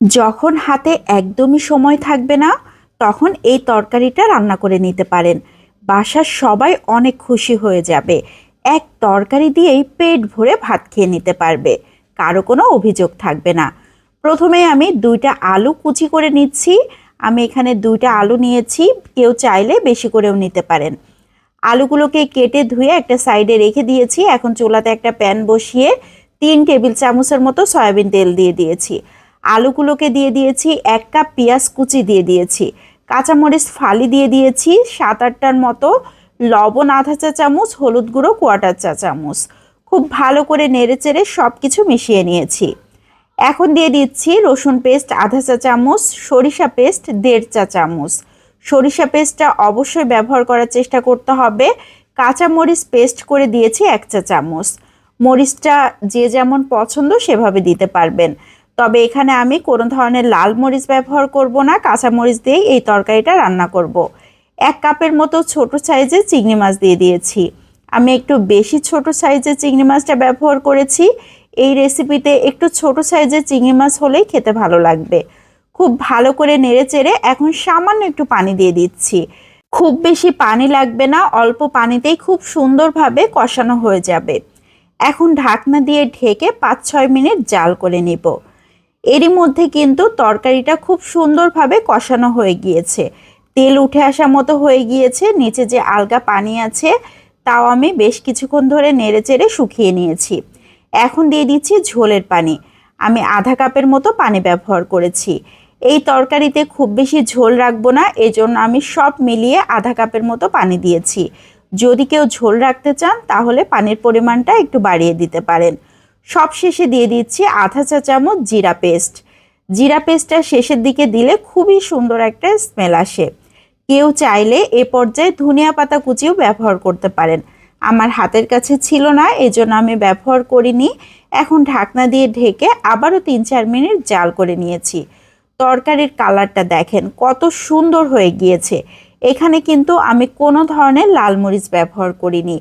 যখন হাতে একদমই সময় থাকবে না, তখন এই তরকারিটা রান্না করে নিতে পারেন। বাসার সবাই অনেক খুশি হয়ে যাবে। এক তরকারি দিয়েই পেট ভরে ভাত খেয়ে নিতে পারবে। কারও কোনো অভিযোগ থাকবে না। প্রথমে আমি দুইটা আলু কুচি করে নিচ্ছি। আমি এখানে দুইটা আলু নিয়েছি। কেউ চাইলে বেশি করেও নিতে পারেন। আলুগুলোকে কেটে ধুয়ে একটা সাইডে রেখে দিয়েছি। এখন চুলাতে একটা প্যান বসিয়ে তিন টেবিল চামচের মতো সয়াবিন তেল দিয়ে দিয়েছি। আলুগুলোকে দিয়ে দিয়েছি, এক কাপ পেঁয়াজ কুচি দিয়ে দিয়েছি, কাঁচামরিচ ফালি দিয়ে দিয়েছি, সাত আটটার মতো, লবণ আধা চা চামচ, হলুদ গুঁড়ো, কোয়াটার চা চামচ। খুব ভালো করে নেড়ে চেড়ে সব কিছু মিশিয়ে নিয়েছি। এখন দিয়ে দিচ্ছি রসুন পেস্ট আধা চা চামচ, সরিষা পেস্ট দেড় চা চামচ। সরিষা পেস্টটা অবশ্যই ব্যবহার করার চেষ্টা করতে হবে। কাঁচা মরিচ পেস্ট করে দিয়েছি এক চা চামচ। মরিচটা যে যেমন পছন্দ সেভাবে দিতে পারবেন। তবে এখানে আমি কোনো ধরনের লাল মরিচ ব্যবহার করব না, কাঁচা মরিচ দিয়েই এই তরকারিটা রান্না করব। এক কাপের মতো ছোট সাইজের চিংড়ি মাছ দিয়ে দিয়েছি। আমি একটু বেশি ছোট সাইজের চিংড়ি মাছটা ব্যবহার করেছি। এই রেসিপিতে একটু ছোট সাইজের চিংড়ি মাছ হলেই খেতে ভালো লাগবে। খুব ভালো করে নেড়ে চেড়ে এখন সামান্য একটু পানি দিয়ে দিচ্ছি। খুব বেশি পানি লাগবে না, অল্প পানিতেই খুব সুন্দরভাবে কষানো হয়ে যাবে। এখন ঢাকনা দিয়ে ঢেকে পাঁচ ছয় মিনিট জাল করে নেব। এরই মধ্যে কিন্তু তরকারিটা খুব সুন্দরভাবে কষানো হয়ে গিয়েছে। তেল উঠে আসা মতো হয়ে গিয়েছে, নিচে যে আলগা পানি আছে, তাও আমি বেশ কিছুক্ষণ ধরে নেড়ে চেড়ে শুকিয়ে নিয়েছি। এখন দিয়ে দিচ্ছি ঝোলের পানি। আমি আধা কাপের মতো পানি ব্যবহার করেছি। এই তরকারিতে খুব বেশি ঝোল রাখব না, এজন্য আমি সব মিলিয়ে আধা কাপের মতো পানি দিয়েছি। যদি কেউ ঝোল রাখতে চান, তাহলে পানির পরিমাণটা একটু বাড়িয়ে দিতে পারেন। সব শেষে দিয়ে দিচ্ছি আধা চা চামচ জিরা পেস্ট। জিরা পেস্টটা শেষের দিকে দিলে খুবই সুন্দর একটা স্মেল আসে। কেউ চাইলে এ পর্যায়ে ধনিয়া পাতা কুচিও ব্যবহার করতে পারেন। আমার হাতের কাছে ছিল না, এজন্য আমি ব্যবহার করিনি। এখন ঢাকনা দিয়ে ঢেকে আবারও তিন চার মিনিট জাল করে নিয়েছি। তরকারির কালারটা দেখেন, কত সুন্দর হয়ে গিয়েছে। এখানে কিন্তু আমি কোনো ধরনের লাল মরিচ ব্যবহার করিনি।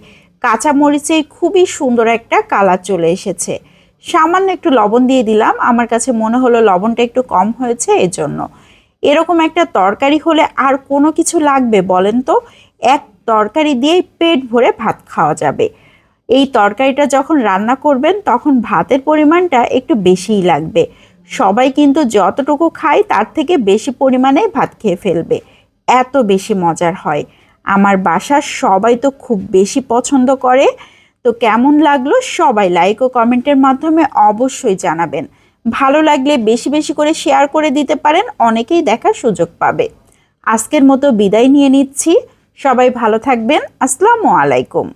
কাঁচা মরিচে খুবই সুন্দর একটা কালার চলে এসেছে। সামান্য একটু লবণ দিয়ে দিলাম, আমার কাছে মনে হলো লবণটা একটু কম হয়েছে এজন্য। এরকম একটা তরকারি হলে আর কোনো কিছু লাগবে বলেন তো? এক তরকারি দিয়েই পেট ভরে ভাত খাওয়া যাবে। এই তরকারিটা যখন রান্না করবেন, তখন ভাতের পরিমাণটা একটু বেশিই লাগবে। সবাই কিন্তু যতটুকু খায়, তার থেকে বেশি পরিমাণে ভাত খেয়ে ফেলবে। এত বেশি মজার হয়। আমার বাসা সবাই তো খুব বেশি পছন্দ করে। তো কেমন লাগল সবাই লাইক ও কমেন্টের মাধ্যমে অবশ্যই জানাবেন। ভালো লাগলে বেশি বেশি করে শেয়ার করে দিতে পারেন, অনেকেই দেখার সুযোগ পাবে। আজকের মতো বিদায় নিয়ে নিচ্ছি। সবাই ভালো থাকবেন। আসসালামু আলাইকুম।